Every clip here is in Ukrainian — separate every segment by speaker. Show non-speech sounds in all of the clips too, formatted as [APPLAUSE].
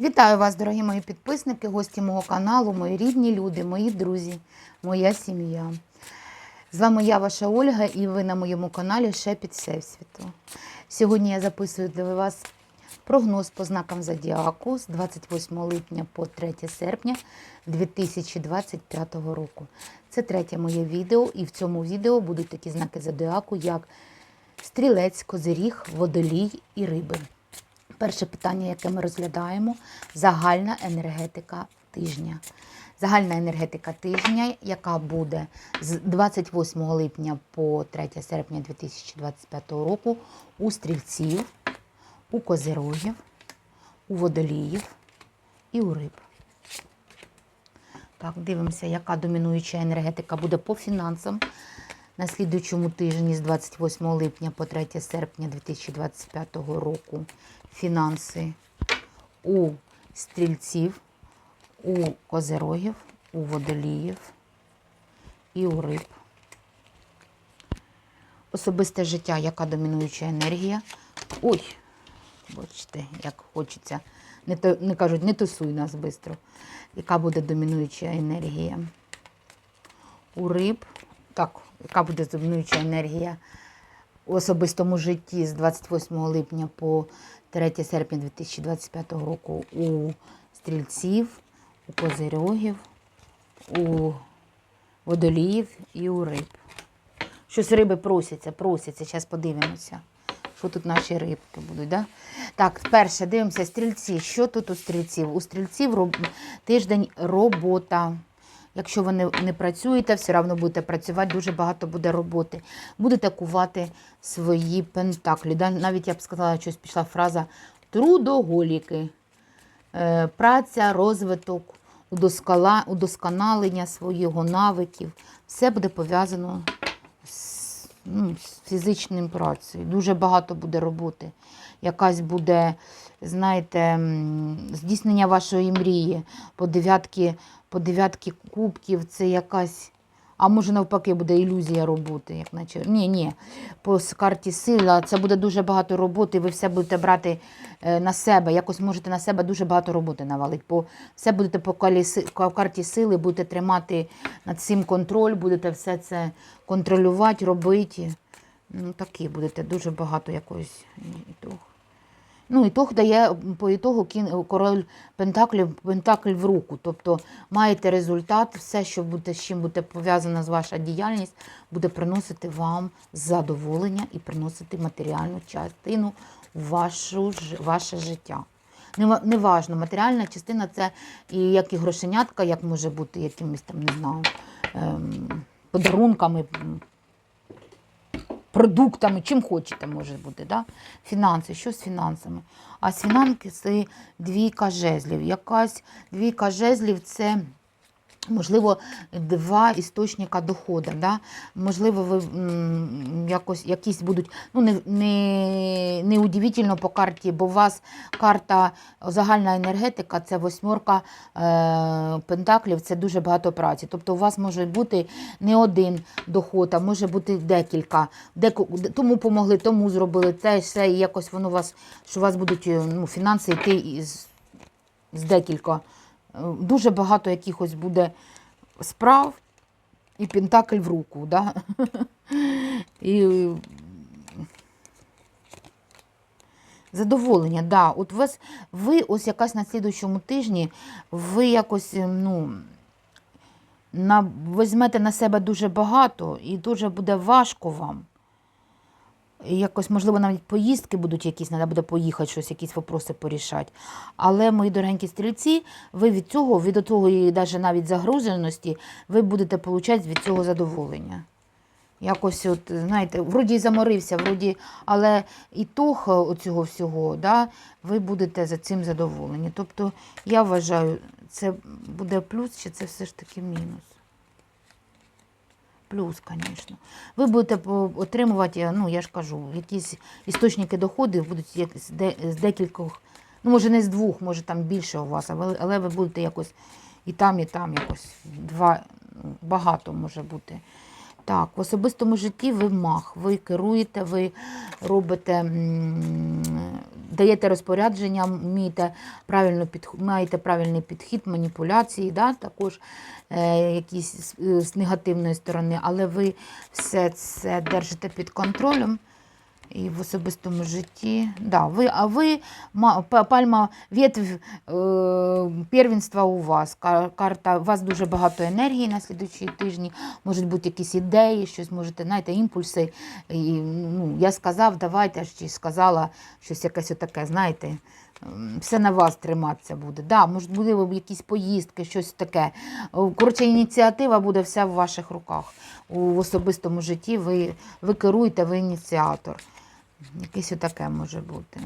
Speaker 1: Вітаю вас, дорогі мої підписники, гості мого каналу, мої рідні люди, мої друзі, моя сім'я. З вами я, ваша Ольга, і ви на моєму каналі Шепіт Всесвіту. Сьогодні я записую для вас прогноз по знакам Зодіаку з 28 липня по 3 серпня 2025 року. Це третє моє відео, і в цьому відео будуть такі знаки Зодіаку, як стрілець, козиріг, водолій і риби. Перше питання, яке ми розглядаємо загальна енергетика тижня. Загальна енергетика тижня, яка буде з 28 липня по 3 серпня 2025 року у стрільців, у козирогів, у водоліїв і у риб. Так, дивимося, яка домінуюча енергетика буде по фінансам на слідуючому тижні з 28 липня по 3 серпня 2025 року. Фінанси у стрільців, у козерогів, у водоліїв і у риб. Особисте життя, яка домінуюча енергія. Ой, бачите, як хочеться. Не, то, не кажуть, не тусуй нас швидко. Яка буде домінуюча енергія? У риб. Так, яка буде домінуюча енергія у особистому житті з 28 липня по 3 серпня 2025 року у стрільців, у козирьогів, у водоліїв і у риб. Щось риби просяться, просяться. Зараз подивимося. Що тут наші рибки будуть, да? Так, перше, дивимося, стрільці. Що тут у стрільців? У стрільців роб... тиждень робота. Якщо ви не, не працюєте, все одно будете працювати, дуже багато буде роботи. Будете кувати свої пентаклі. Навіть я б сказала, щось пішла фраза трудоголіки. Е, праця, розвиток, удосконалення своїх навиків. Все буде пов'язано з, ну, з фізичним працею. Дуже багато буде роботи. Якась буде, знаєте, здійснення вашої мрії по дев'ятки, по дев'ятки кубків. Це якась. А може навпаки буде ілюзія роботи, як наче. Ні, ні. По карті сила це буде дуже багато роботи, ви все будете брати е, на себе. Якось можете на себе дуже багато роботи навалити. По, все будете по карті сили, будете тримати над цим контроль, будете все це контролювати, робити. Ну, такі будете дуже багато ітог. Ну, ітог дає по ітогу король Пентаклів, Пентакль в руку. Тобто маєте результат, все, що буде, з чим буде пов'язана з ваша діяльність, буде приносити вам задоволення і приносити матеріальну частину в вашу, ваше життя. Нева- Неважно, матеріальна частина це і як і грошенятка, як може бути якимись там, не знаю, ем, подарунками, продуктами, чим хочете, може бути. Да? Фінанси, що з фінансами? А з фінанси двійка жезлів. Якась двійка жезлів це. Можливо, два істочника доходу. Да? Можливо, ви якось, якісь будуть, ну не, не, не удивительно по карті, бо у вас карта загальна енергетика, це восьмерка е, пентаклів, це дуже багато праці. Тобто у вас може бути не один доход, а може бути декілька. Деку, тому помогли, тому зробили те, все, і якось воно у вас, що у вас будуть е, ну, фінанси йти із, з декілька. Е, Дуже багато якихось буде справ і пентакль в руку. Да? І задоволення, да. От вас, ви ось якась на слідуючому тижні, ви якось, е, ну, на, візьмете на себе дуже багато і дуже буде важко вам. Якось, можливо, навіть поїздки будуть якісь, треба буде поїхати, щось, якісь вопроси порішати. Але, мої дорогенькі стрільці, ви від цього, від того і навіть загруженості, ви будете отримати від цього задоволення. Якось, от, знаєте, вроді і заморився, вроді, але ітог цього всього, да, ви будете за цим задоволені. Тобто, я вважаю, це буде плюс, чи це все ж таки мінус? Плюс, звісно. Ви будете отримувати, ну я ж кажу, якісь істочники доходів будуть з, декількох, ну може не з двох, може там більше у вас, але, ви будете якось і там, і там якось два, багато може бути. Так, в особистому житті ви мах, ви керуєте, ви робите даєте розпорядження, вмієте правильно під, маєте правильний підхід, маніпуляції, да, також е, якісь з, з негативної сторони, але ви все це держите під контролем. І в особистому житті, да, ви, а ви ма- пальма ветвь е, первенства у вас. Карта, у вас дуже багато енергії на слідуючі тижні, можуть бути якісь ідеї, щось можете, знаєте, імпульси. І, ну, я сказав, давайте, чи сказала щось якесь отаке, знаєте. Все на вас триматися буде. Да, може, можливо, якісь поїздки, щось таке. Коротше, ініціатива буде вся в ваших руках. У особистому житті ви, ви керуєте, ви ініціатор. Якесь отаке може бути.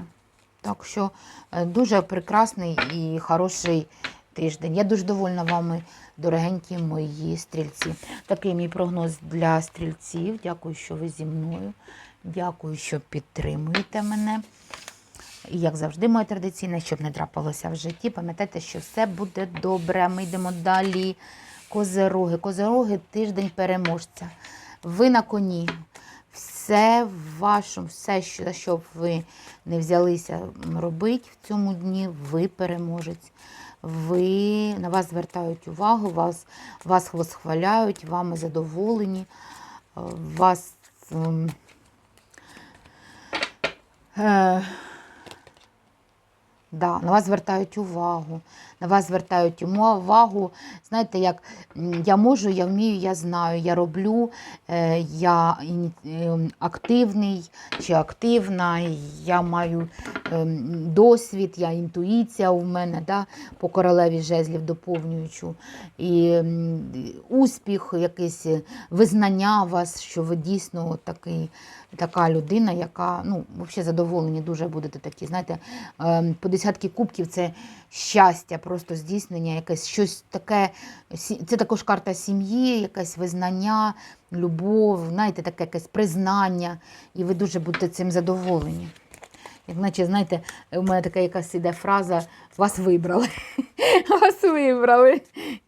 Speaker 1: Так що е, дуже прекрасний і хороший тиждень. Я дуже довольна вами, дорогенькі мої стрільці. Такий мій прогноз для стрільців. Дякую, що ви зі мною. Дякую, що підтримуєте мене. І як завжди, моє традиційне, щоб не трапилося в житті. Пам'ятайте, що все буде добре. Ми йдемо далі. Козероги. Козероги тиждень переможця. Ви на коні. Все в вашому, все, за що ви не взялися робити в цьому дні, ви переможець. Ви на вас звертають увагу, вас, вас восхваляють, вами задоволені, е, вас. е, Да, на вас звертають увагу, на вас звертають увагу. Знаєте, як я можу, я вмію, я знаю, я роблю, е, я ем, активний чи активна, я маю ем, досвід, я інтуїція у мене да, по королеві жезлів доповнюючу. І успіх, якесь визнання вас, що ви дійсно такий така людина, яка ну, взагалі задоволені дуже будете такі. Знаєте, ем, по десятки кубків це щастя, просто здійснення, якесь щось таке. Це також карта сім'ї, якесь визнання, любов, знаєте, таке якесь признання, і ви дуже будете цим задоволені. Як наче, знаєте, у мене така якась іде фраза вас вибрали. [LAUGHS] Вас вибрали.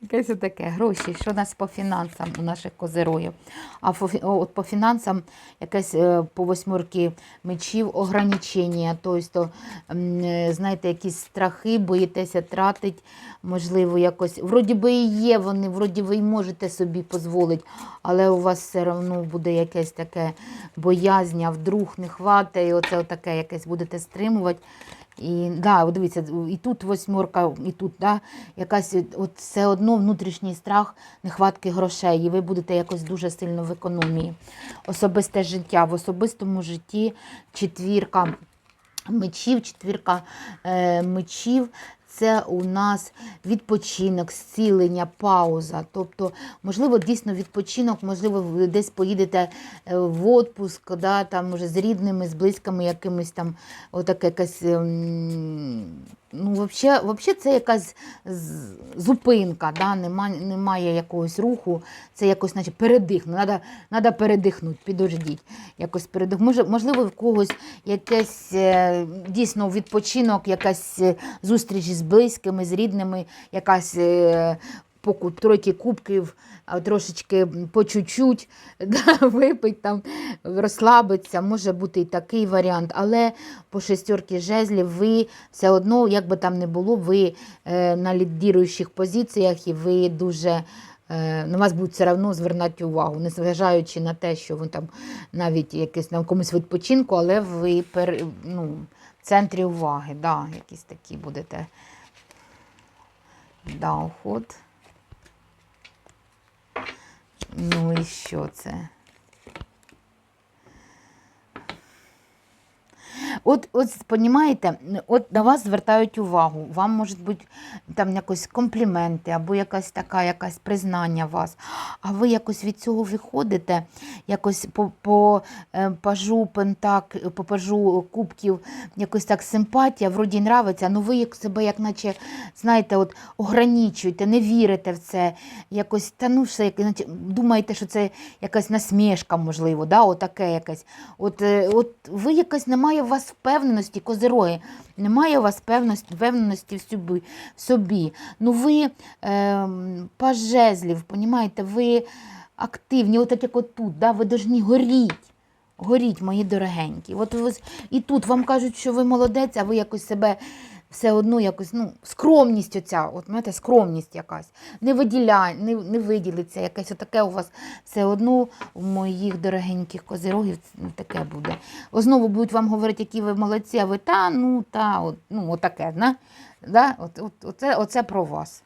Speaker 1: Якесь таке. Гроші. Що у нас по фінансам у наших козерогів? А от по фінансам якесь е, по восьмерки мечів ограничення. Тобто, е, знаєте, якісь страхи, боїтеся тратить, можливо, якось. Вроді би і є вони, вроді ви й можете собі дозволити, але у вас все одно буде якесь таке боязня, вдруг не хватає, оце таке якесь будете стримувати. І да, дивіться, і тут восьмерка, і тут да, якась от все одно внутрішній страх нехватки грошей, і ви будете якось дуже сильно в економії. Особисте життя. В особистому житті четвірка мечів, четвірка е, мечів. Це у нас відпочинок, зцілення, пауза. Тобто, можливо, дійсно відпочинок, можливо, ви десь поїдете е, в отпуск, да, там, може, з рідними, з близькими якимись там, отаке якась. Ну, взагалі, вообще це якась зупинка, да? немає, немає якогось руху, це якось наче передихнути. Надо, надо передихнути, підождіть. Якось передих. Може, можливо, в когось якесь е, дійсно відпочинок, якась е, зустріч з близькими, з рідними, якась е, по тройки кубків, трошечки по чуть-чуть [LAUGHS] да, випить, там, розслабитися, може бути і такий варіант. Але по шестерки жезлів ви все одно, як би там не було, ви е, на лідіруючих позиціях і ви дуже. е, На вас будуть все одно звернути увагу, незважаючи на те, що ви там навіть якесь на комусь відпочинку, але ви пер, ну, в центрі уваги, да, якісь такі будете. Да. Ну і що це? От, от понімаєте, от на вас звертають увагу, вам можуть бути там якось компліменти або якась така, якась признання вас. А ви якось від цього виходите, якось по, по е, пажу пентак, по пажу кубків, якось так симпатія, вроді нравиться, але ви як себе, як наче, знаєте, от ограничуєте, не вірите в це, якось, та ну все, як, наче, думаєте, що це якась насмішка, можливо, да, отаке якесь. От, е, от ви якось немає у вас впевненості, козироги, немає у вас певності, впевненості в собі. Ну ви е, пажезлів, понімаєте, ви активні, отак як отут, да, ви повинні горіть. Горіть, мої дорогенькі. От ви, і тут вам кажуть, що ви молодець, а ви якось себе все одно якось, ну, скромність оця, от знаєте, скромність якась. Не виділяй, не, не виділиться, якесь отаке у вас все одно у моїх дорогеньких козирогів ну, таке буде. Знову будуть вам говорити, які ви молодці, а ви та, ну, та, от, ну, отаке, да? Да? От, от, оце, оце про вас.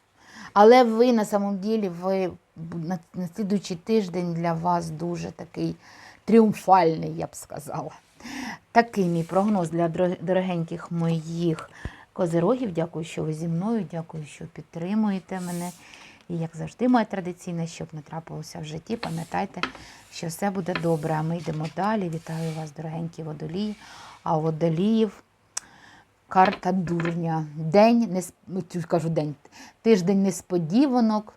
Speaker 1: Але ви на самом ділі, ви на, на слідуючий тиждень для вас дуже такий тріумфальний, я б сказала. Такий мій прогноз для дорогеньких моїх козирогів. Дякую, що ви зі мною, дякую, що підтримуєте мене. І як завжди, моя традиційна, щоб не трапилося в житті, пам'ятайте, що все буде добре. А ми йдемо далі. Вітаю вас, дорогенькі водолії. А у водоліїв карта дурня. День, несп- ну, кажу день, тиждень несподіванок,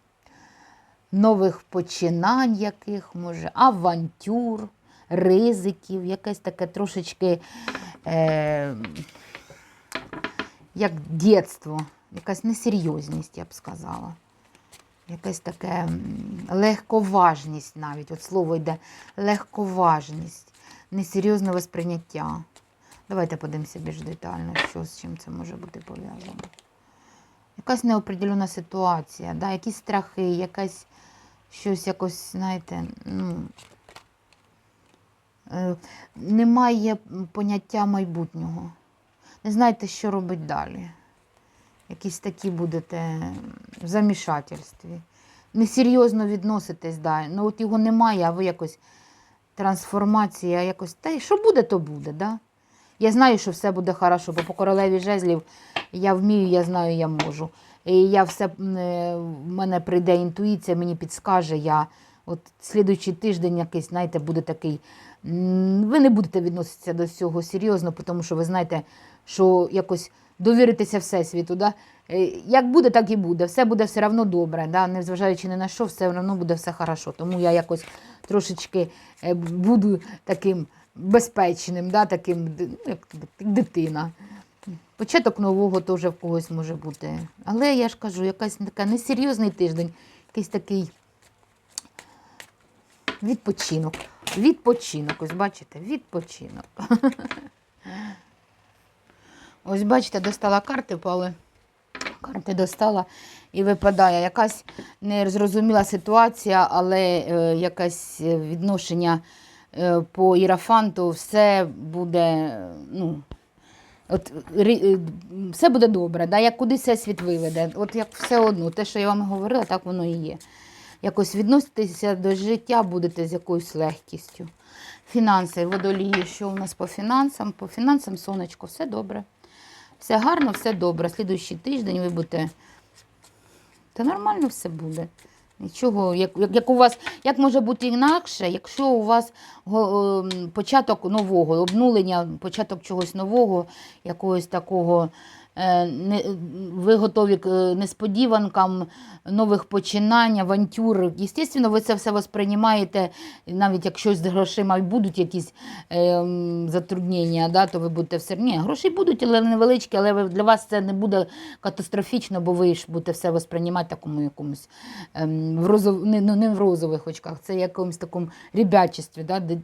Speaker 1: нових починань яких, може, авантюр, ризиків, якесь таке трошечки е, як дєтство, якась несерйозність, я б сказала. Якась таке легковажність навіть. От слово йде легковажність, несерйозне восприйняття. Давайте подивимося більш детально, що з чим це може бути пов'язано. Якась неопределена ситуація, да? якісь страхи, якась щось якось, знаєте, ну, е, немає поняття майбутнього. Не знаєте, що робити далі. Якісь такі будете в замішательстві. Несерйозно відноситесь, да. ну от його немає, а ви якось трансформація, якось. Та й що буде, то буде. Да? Я знаю, що все буде хорошо, бо по королеві жезлів я вмію, я знаю, я можу. І я все, е, в мене прийде інтуїція, мені підскаже, я от слідуючий тиждень якийсь, знаєте, буде такий. Ви не будете відноситися до цього серйозно, тому що ви знаєте, що якось довіритися Всесвіту. Да? Е, Як буде, так і буде. Все буде все одно добре. Да? Незважаючи ні на що, все одно буде все хорошо. Тому я якось трошечки е, буду таким безпечним, да? таким, ну, як, дитина. Початок нового теж в когось може бути. Але я ж кажу, якась така несерйозний тиждень, якийсь такий відпочинок. Відпочинок, ось бачите, відпочинок. [LAUGHS] Ось бачите, достала карти, впали. Карти достала і випадає якась незрозуміла ситуація, але е, якесь відношення е, по ірафанту, все буде, ну, от, е, все буде добре, да? як куди все світ виведе. От як все одно, те, що я вам говорила, так воно і є. Якось відноситися до життя будете з якоюсь легкістю. Фінанси, водолії, що у нас по фінансам? По фінансам, сонечко, все добре. Все гарно, все добре. Слідуючий тиждень ви будете. Та нормально все буде. Нічого, як, як, у вас, як може бути інакше, якщо у вас початок нового, обнулення, початок чогось нового, якогось такого, ви готові к е, несподіванкам, нових починань, авантюр. Звісно, ви це все восприймаєте, навіть якщо з грошима й будуть якісь ем, затруднення, да, то ви будете все. Ні, гроші будуть, але невеличкі, але для вас це не буде катастрофічно, бо ви ж будете все восприймати такому якомусь ем, в розов... не, ну, не в розових очках, це якомусь такому ребячестві, да, ди-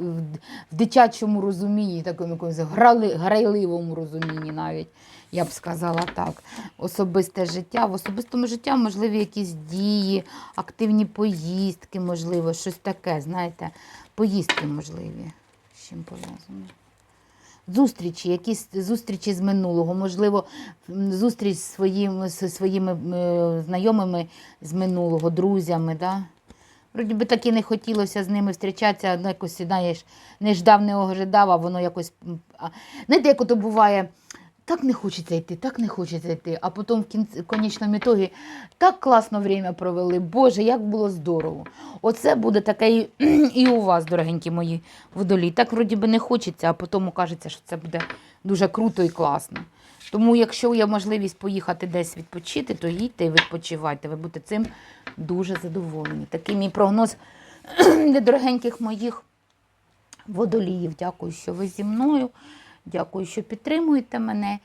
Speaker 1: в- дитячому розумінні, такому якомусь грайливому розумінні навіть. Я б сказала так. Особисте життя. В особистому житті можливі якісь дії, активні поїздки, можливо, щось таке, знаєте, поїздки можливі. З чим пов'язано? Зустрічі, якісь зустрічі з минулого, можливо, зустріч зі своїми, своїми знайомими з минулого, друзями. Да? Вроді би так і не хотілося з ними зустрічатися, ну, якось знаєш, не ждав, не ожидав, а воно якось. Знаєте, як ото буває, так не хочеться йти, так не хочеться йти, а потім в кінці, в конечному ітогі так класно время провели. Боже, як було здорово. Оце буде таке і, [CLEARS THROAT] і у вас, дорогенькі мої водолі. Так вроді би не хочеться, а потім кажеться, що це буде дуже круто і класно. Тому, якщо є можливість поїхати десь відпочити, то їдьте і відпочивайте. Ви будете цим дуже задоволені. Такий мій прогноз [CLEARS THROAT] для дорогеньких моїх водоліїв. Дякую, що ви зі мною. Дякую, що підтримуєте мене.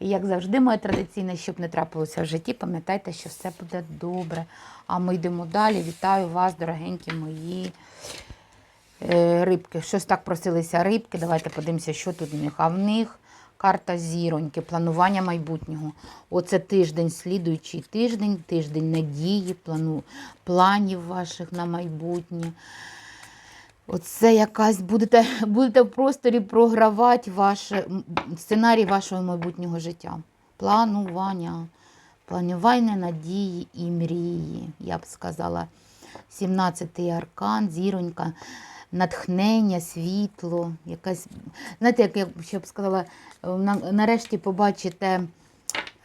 Speaker 1: І як завжди, моє традиційне, щоб не трапилося в житті, пам'ятайте, що все буде добре. А ми йдемо далі. Вітаю вас, дорогенькі мої Е, Рибки, щось так просилися рибки. Давайте подивимося, що тут у них. А в них карта зіроньки, планування майбутнього. Оце тиждень, слідуючий тиждень, тиждень надії, плану, планів ваших на майбутнє. Оце якась будете, [LAUGHS] будете в просторі програвати ваш сценарій вашого майбутнього життя. Планування, планування надії і мрії, я б сказала. 17-й аркан, зіронька, натхнення, світло, якась. Знаєте, як я ще б сказала, е, нарешті побачите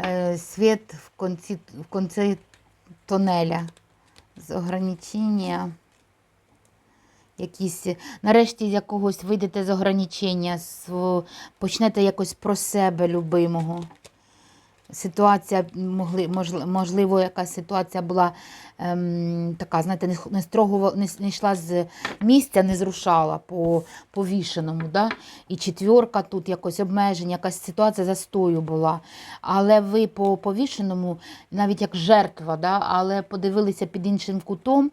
Speaker 1: е, світ в кінці, в кінці тонеля з ограничення якісь, нарешті з якогось вийдете з ограничення, почнете якось про себе любимого. Ситуація, можливо, якась ситуація була ем, така, знаєте, не, не строго не, не йшла з місця, не зрушала по повішеному. Да? І четвірка тут якось обмеження, якась ситуація застою була. Але ви по повішеному, навіть як жертва, да? але подивилися під іншим кутом.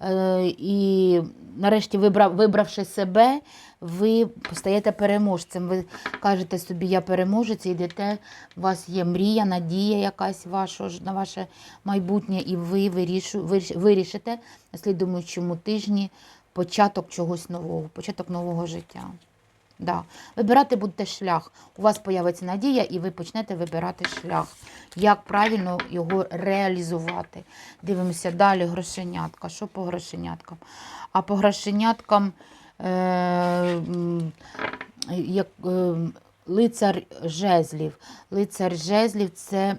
Speaker 1: Е, І нарешті, вибрав, вибравши себе, ви стаєте переможцем. Ви кажете собі, я переможець, і йдете, у вас є мрія, надія якась ваша, на ваше майбутнє, і ви вирішите на слідуючому тижні початок чогось нового, початок нового життя. Да. Вибирати будете шлях. У вас появиться надія, і ви почнете вибирати шлях. Як правильно його реалізувати. Дивимося далі грошенятка. Що по грошеняткам? А по грошеняткам е, як, е, лицар жезлів. Лицар жезлів це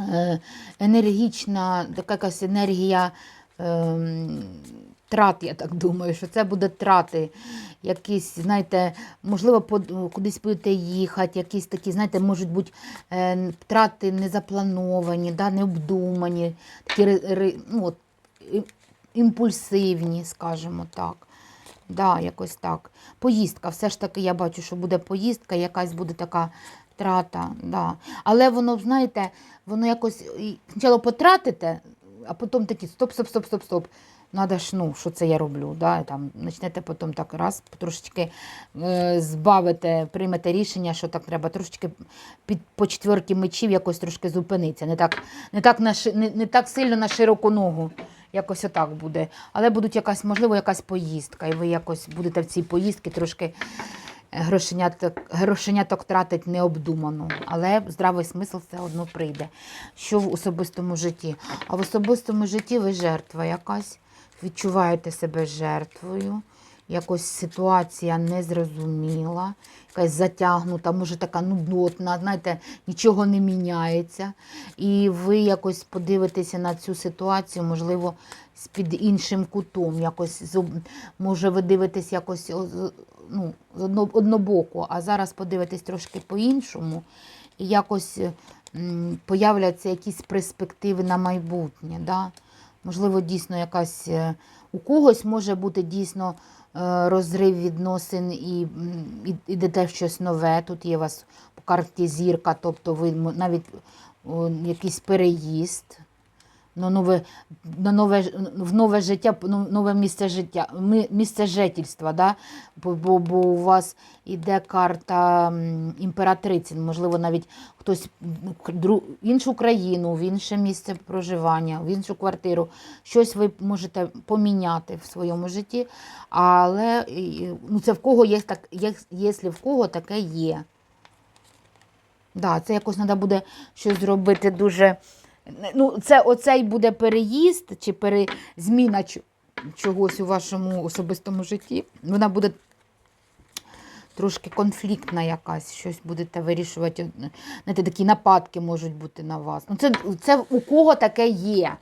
Speaker 1: е, енергічна, така якась енергія ем, трат, я так думаю, що це буде трати. Якісь, знаєте, можливо, кудись будете їхати, якісь такі, знаєте, можуть бути е, трати незаплановані, да, необдумані, такі ну, от, імпульсивні, скажімо так. Да, якось так. Поїздка. Все ж таки, я бачу, що буде поїздка, якась буде така трата. Да. Але воно, знаєте, воно якось спочатку потратите, а потім такі стоп, стоп, стоп, стоп, стоп. Надо ж, ну, що це я роблю? Да? Там, почнете потім так раз, трошечки е, збавите, приймете рішення, що так треба, трошечки під, по четверки мечів якось трошки зупинитися. Не так, не так, на, не, не так сильно на широку ногу. Якось отак буде. Але будуть якась, можливо, якась поїздка, і ви якось будете в цій поїздці трошки грошеняток, грошеняток тратить необдумано, але здравий смисл все одно прийде. Що в особистому житті? А в особистому житті ви жертва якась, відчуваєте себе жертвою, якось ситуація незрозуміла, якась затягнута, може така нудотна, знаєте, нічого не міняється. І ви якось подивитеся на цю ситуацію, можливо, під іншим кутом. Якось може ви дивитесь якось ну, однобоку, а зараз подивитесь трошки по-іншому, і якось появляться якісь перспективи на майбутнє. Да? Можливо, дійсно якась е, у когось може бути дійсно е, розрив відносин і, йдете щось нове. Тут є у вас по карті зірка, тобто ви навіть якийсь переїзд. На нове, на нове, в нове життя, ну, нове місце життя, місце жительства, да? бо, бо, у вас іде карта імператриці, можливо, навіть хтось в іншу країну, в інше місце проживання, в іншу квартиру. Щось ви можете поміняти в своєму житті, але ну, це в кого є так, якщо в кого таке є. Да, це якось треба буде щось зробити дуже. Ну, це оцей буде переїзд чи пере... зміна чогось у вашому особистому житті. Вона буде трошки конфліктна якась, щось будете вирішувати. Знаєте, такі нападки можуть бути на вас. Ну, це, це у кого таке є.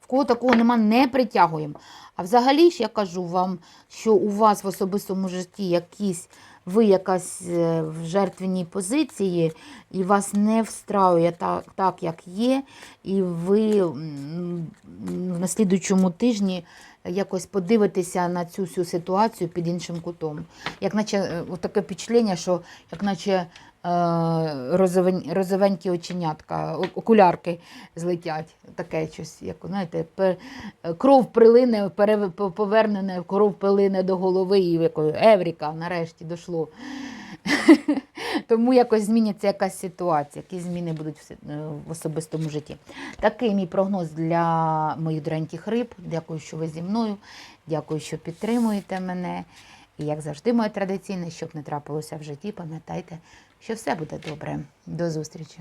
Speaker 1: В кого такого нема, не притягуємо. А взагалі ж я кажу вам, що у вас в особистому житті якісь ви якась е, в жертвеній позиції, і вас не встраює так, так як є, і ви в на слідуючому тижні якось подивитеся на цю всю ситуацію під іншим кутом. Як наче е, таке впечатлення, що як наче розовень, розовенькі оченятка, окулярки злетять. Таке щось, як, знаєте, кров прилине, повернене, кров прилине до голови і якою Евріка, нарешті дійшло. [LAUGHS] Тому якось зміняться якась ситуація, які зміни будуть в, е, особистому житті. Такий мій прогноз для моїх дорогеньких риб. Дякую, що ви зі мною. Дякую, що підтримуєте мене. І як завжди, моє традиційне, щоб не трапилося в житті, пам'ятайте, що все буде добре. До зустрічі!